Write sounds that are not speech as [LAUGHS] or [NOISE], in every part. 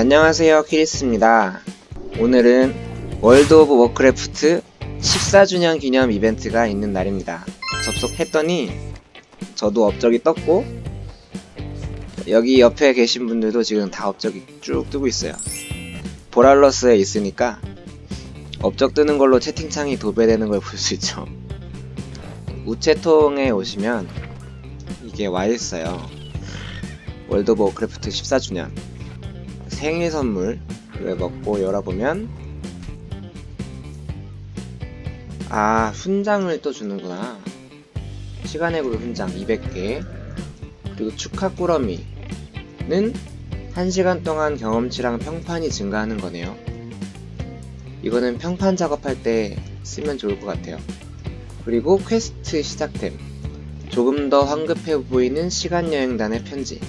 안녕하세요. 키리스입니다. 오늘은 월드 오브 워크래프트 14주년 기념 이벤트가 있는 날입니다. 접속했더니 저도 업적이 떴고 여기 옆에 계신 분들도 지금 다 업적이 쭉 뜨고 있어요. 보랄러스에 있으니까 업적 뜨는 걸로 채팅창이 도배되는 걸 볼 수 있죠. 우체통에 오시면 이게 와 있어요. 월드 오브 워크래프트 14주년 생일 선물을 먹고 열어보면 아 훈장을 또 주는구나. 시간의 굴 훈장 200개. 그리고 축하 꾸러미는 1시간 동안 경험치랑 평판이 증가하는 거네요. 이거는 평판 작업할 때 쓰면 좋을 것 같아요. 그리고 퀘스트 시작템. 조금 더 황급해 보이는 시간여행단의 편지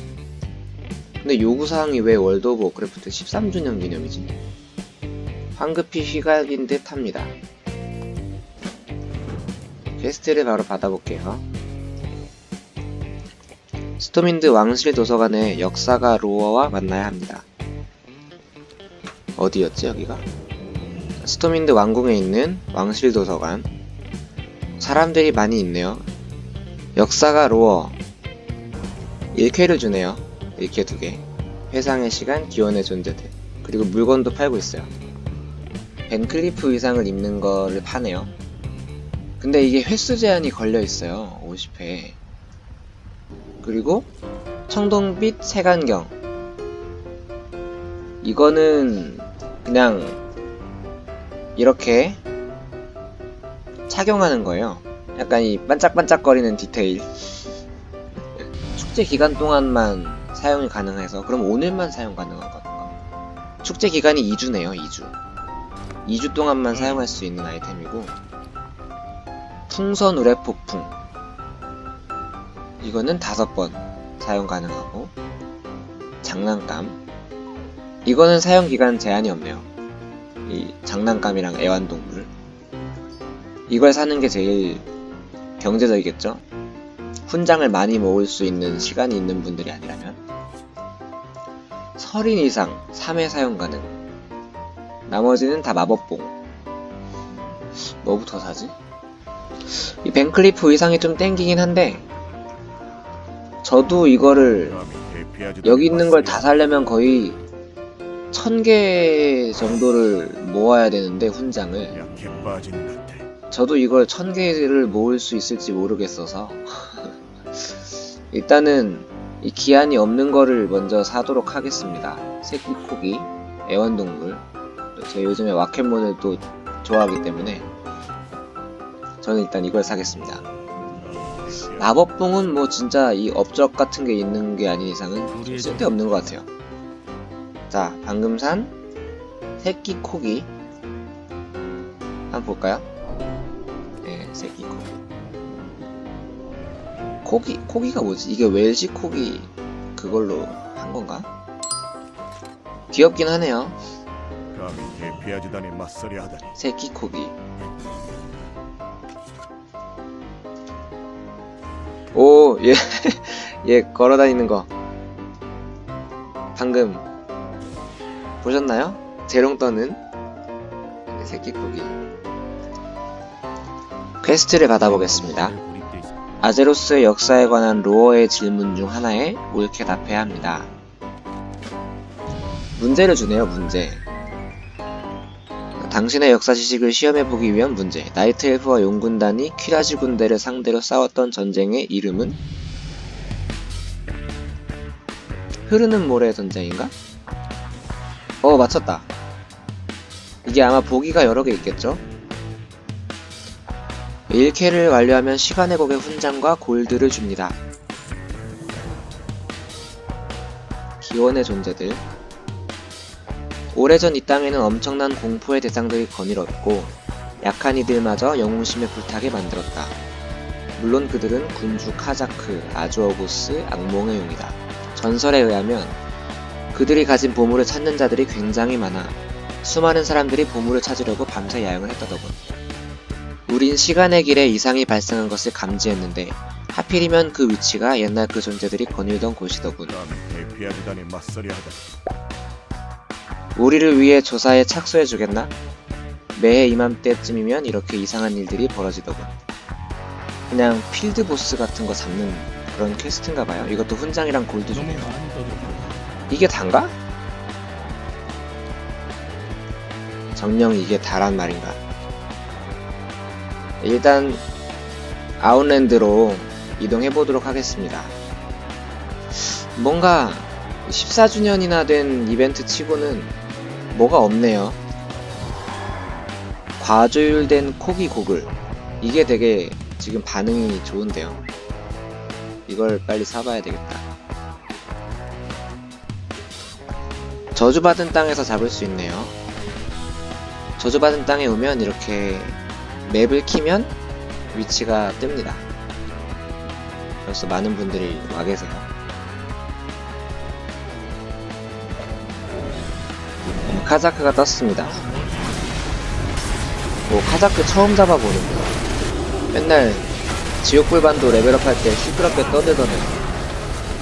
근데 요구사항이 왜 월드 오브 워크래프트 13주년 기념이지? 황급히 휘갈긴 듯 합니다. 퀘스트를 바로 받아볼게요. 스토민드 왕실 도서관에 역사가 로어와 만나야 합니다. 어디였지 여기가? 스토민드 왕궁에 있는 왕실 도서관 사람들이 많이 있네요. 역사가 로어 1쾌를 주네요. 이렇게 두 개. 회상의 시간, 기원의 존재들. 그리고 물건도 팔고 있어요. 벤클리프 의상을 입는 거를 파네요. 근데 이게 횟수 제한이 걸려 있어요. 50회. 그리고 청동빛 색안경. 이거는 그냥 이렇게 착용하는 거예요. 약간 이 반짝반짝거리는 디테일. 축제 기간 동안만 사용이 가능해서 그럼 오늘만 사용 가능한 건가? 축제 기간이 2주네요 2주. 2주 동안만 사용할 수 있는 아이템이고 풍선 우레 폭풍. 이거는 다섯 번 사용 가능하고 장난감. 이거는 사용 기간 제한이 없네요. 이 장난감이랑 애완동물. 이걸 사는 게 제일 경제적이겠죠? 훈장을 많이 모을 수 있는 시간이 있는 분들이 아니라면 서린 이상 3회 사용 가능 나머지는 다 마법봉 뭐부터 사지? 이 벤클리프 의상이 좀 땡기긴 한데 저도 이거를 여기 있는 걸다 사려면 거의 1000개 정도를 모아야 되는데 훈장을. 저도 이걸 1000개를 모을 수 있을지 모르겠어서 [LAUGHS] 일단은 이 기한이 없는 거를 먼저 사도록 하겠습니다. 새끼코기, 애완동물. 제가 요즘에 와켓몬을 또 좋아하기 때문에 저는 일단 이걸 사겠습니다. 마법봉은 뭐 진짜 이 업적 같은 게 있는 게 아닌 이상은 좀 쓸데없는 것 같아요. 자, 방금 산 새끼코기 한번 볼까요? 네, 새끼코기. 코기, 코기가 뭐지? 이게 웰시 코기 그걸로 한 건가? 귀엽긴 하네요. 감히 대피하지단에 맞서려 하다니. 새끼 코기. 오, 얘, 얘 [LAUGHS] 걸어다니는 거. 방금 보셨나요? 재롱 떠는 새끼 코기. 퀘스트를 받아보겠습니다. 아제로스의 역사에 관한 로어의 질문 중 하나에 옳게 답해야 합니다. 문제를 주네요, 문제. 당신의 역사 지식을 시험해보기 위한 문제. 나이트 엘프와 용군단이 퀴라지 군대를 상대로 싸웠던 전쟁의 이름은? 흐르는 모래의 전쟁인가? 어, 맞췄다. 이게 아마 보기가 여러 개 있겠죠? 1캐를 완료하면 시간의 곡의 훈장과 골드를 줍니다. 기원의 존재들 오래전 이 땅에는 엄청난 공포의 대상들이 거닐었고 약한 이들마저 영웅심에 불타게 만들었다. 물론 그들은 군주 카자크, 아주어고스, 악몽의 용이다. 전설에 의하면 그들이 가진 보물을 찾는 자들이 굉장히 많아 수많은 사람들이 보물을 찾으려고 밤새 야영을 했다더군. 우린 시간의 길에 이상이 발생한 것을 감지했는데 하필이면 그 위치가 옛날 그 존재들이 거닐던 곳이더군. 맞서려. 우리를 위해 조사에 착수해주겠나? 매해 이맘때쯤이면 이렇게 이상한 일들이 벌어지더군. 그냥 필드 보스 같은 거 잡는 그런 퀘스트인가 봐요. 이것도 훈장이랑 골드 너무 주네요. 많이. 이게 단가? 정령 이게 다란 말인가? 일단 아웃랜드로 이동해 보도록 하겠습니다. 뭔가 14주년이나 된 이벤트 치고는 뭐가 없네요. 과조율된 코기 고글. 이게 되게 지금 반응이 좋은데요. 이걸 빨리 사봐야 되겠다. 저주받은 땅에서 잡을 수 있네요. 저주받은 땅에 오면 이렇게 맵을 키면 위치가 뜹니다. 벌써 많은 분들이 와 계세요. 네, 카자크가 떴습니다. 오, 카자크 처음 잡아보는 거. 맨날 지옥불반도 레벨업 할 때 시끄럽게 떠들던 애.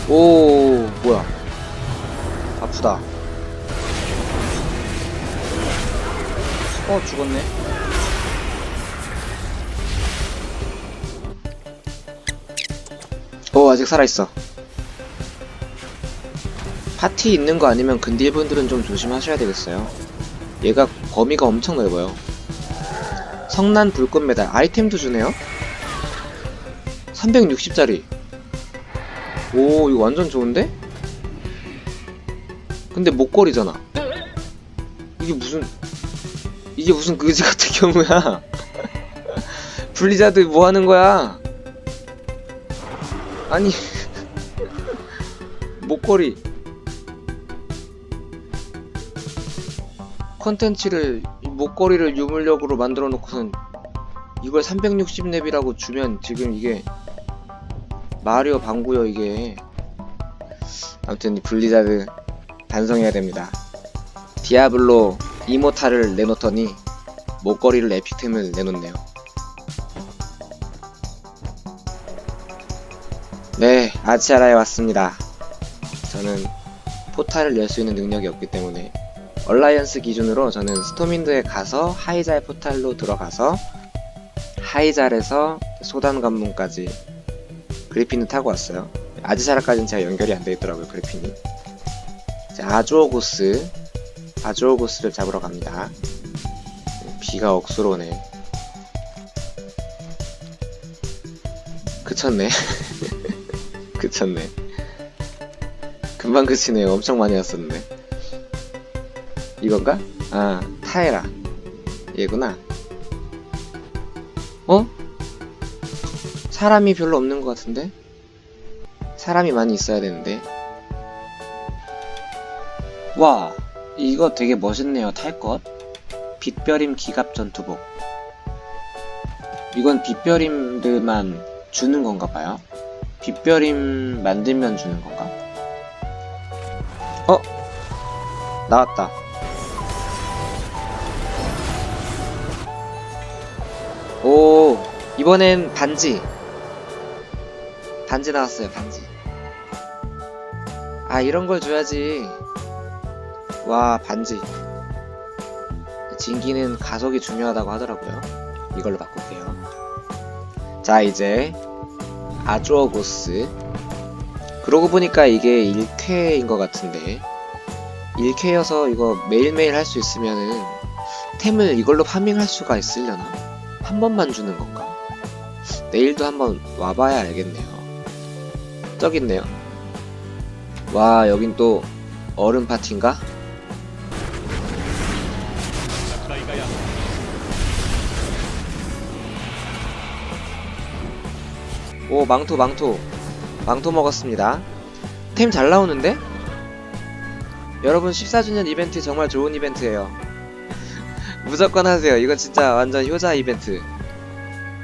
오, 뭐야. 아프다. 어 죽었네 어 아직 살아있어 파티 있는 거 아니면 근딜분들은 좀 조심하셔야 되겠어요 얘가 범위가 엄청 넓어요 성난 불꽃 메달 아이템도 주네요 360짜리 오 이거 완전 좋은데? 근데 목걸이잖아 이게 무슨 이게 무슨 그지 같은 [LAUGHS] 경우야. 블리자드 뭐 하는 거야? 아니, 목걸이. 컨텐츠를, 이 목걸이를 유물력으로 만들어 놓고선 이걸 360렙이라고 주면 지금 이게 마리오 방구요 이게. 아무튼 이 블리자드 반성해야 됩니다. 디아블로 이모탈을 내놓더니 목걸이를 에피템을 내놓네요. 네, 아치아라에 왔습니다. 저는 포탈을 열 수 있는 능력이 없기 때문에 얼라이언스 기준으로 저는 스토민드에 가서 하이잘 포탈로 들어가서 하이잘에서 소단 관문까지 그리핀을 타고 왔어요. 아지사라까지는 제가 연결이 안 돼 있더라고요, 그리핀이. 이제 아주오고스 아주오고스를 잡으러 갑니다. 비가 억수로 오네. 그쳤네. [LAUGHS] 그쳤네. 금방 그치네요. 엄청 많이 왔었는데. 이건가? 아, 타에라. 얘구나. 어? 사람이 별로 없는 것 같은데? 사람이 많이 있어야 되는데. 와, 이거 되게 멋있네요, 탈 것. 빛별임 기갑 전투복. 이건 빛별임들만 주는 건가 봐요. 빛별임 만들면 주는 건가? 어? 나왔다. 오, 이번엔 반지. 반지 나왔어요, 반지. 아, 이런 걸 줘야지. 와 반지 진기는 가속이 중요하다고 하더라고요 이걸로 바꿀게요 자 이제 아주어고스 그러고 보니까 이게 1쾌인 것 같은데 1쾌여서 이거 매일매일 할 수 있으면은 템을 이걸로 파밍할 수가 있으려나? 한 번만 주는 건가? 내일도 한번 와봐야 알겠네요 저기 있네요 와 여긴 또 얼음 파티인가? 오 망토 망토. 망토 먹었습니다. 템 잘 나오는데? 여러분 14주년 이벤트 정말 좋은 이벤트예요. [LAUGHS] 무조건 하세요. 이거 진짜 완전 효자 이벤트.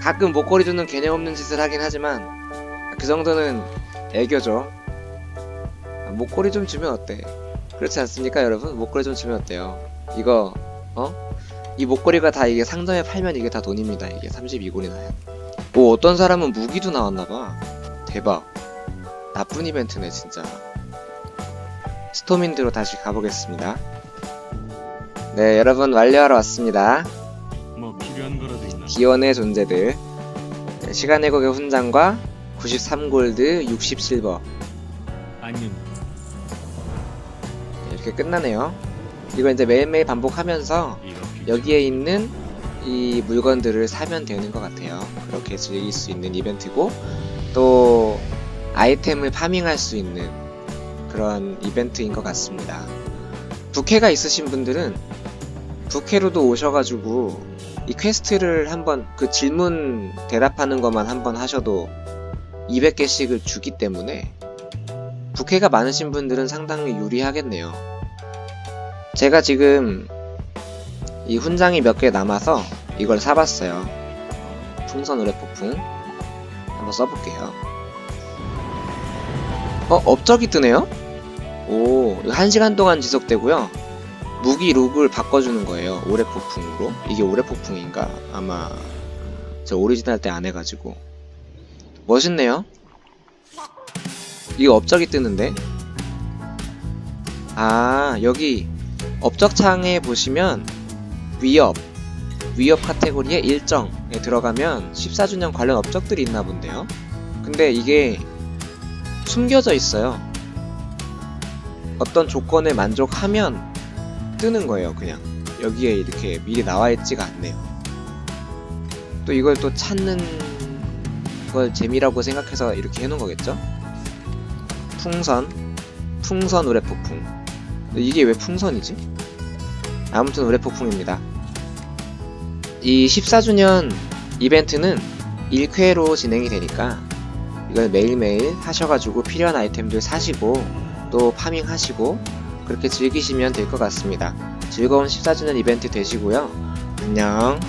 가끔 목걸이 주는 개념 없는 짓을 하긴 하지만 그 정도는 애교죠. 아, 목걸이 좀 주면 어때? 그렇지 않습니까 여러분? 목걸이 좀 주면 어때요? 이거 어? 이 목걸이가 다 이게 상점에 팔면 이게 다 돈입니다. 이게 32골이 나요 뭐 어떤 사람은 무기도 나왔나봐. 대박. 나쁜 이벤트네 진짜. 스토민드로 다시 가보겠습니다. 네, 여러분 완료하러 왔습니다. 뭐 필요한 거라도 있나? 기원의 존재들. 네, 시간의 곡의 훈장과 93골드, 60실버. 안녕. 이렇게 끝나네요. 이거 이제 매일매일 반복하면서. 여기에 있는 이 물건들을 사면 되는 것 같아요. 그렇게 즐길 수 있는 이벤트고, 또 아이템을 파밍할 수 있는 그런 이벤트인 것 같습니다. 부캐가 있으신 분들은 부캐로도 오셔가지고 이 퀘스트를 한번 그 질문 대답하는 것만 한번 하셔도 200개씩을 주기 때문에 부캐가 많으신 분들은 상당히 유리하겠네요. 제가 지금 이 훈장이 몇 개 남아서 이걸 사봤어요. 풍선 의뢰 폭풍 한번 써볼게요. 어 업적이 뜨네요? 오 이거 1시간 동안 지속되고요. 무기 룩을 바꿔주는 거예요. 오래 폭풍으로. 이게 오래 폭풍인가? 아마 저 오리지널 때 안 해가지고 멋있네요. 이거 업적이 뜨는데? 아 여기 업적창에 보시면 위협 위협 카테고리에 일정에 들어가면 14주년 관련 업적들이 있나 본데요. 근데 이게 숨겨져 있어요. 어떤 조건에 만족하면 뜨는 거예요, 그냥. 여기에 이렇게 미리 나와 있지가 않네요. 또 이걸 또 찾는 걸 재미라고 생각해서 이렇게 해놓은 거겠죠? 풍선, 풍선 우레 폭풍. 이게 왜 풍선이지? 아무튼 우레폭풍입니다. 이 14주년 이벤트는 1쾌로 진행이 되니까 이걸 매일매일 하셔가지고 필요한 아이템들 사시고 또 파밍하시고 그렇게 즐기시면 될 것 같습니다. 즐거운 14주년 이벤트 되시고요. 안녕.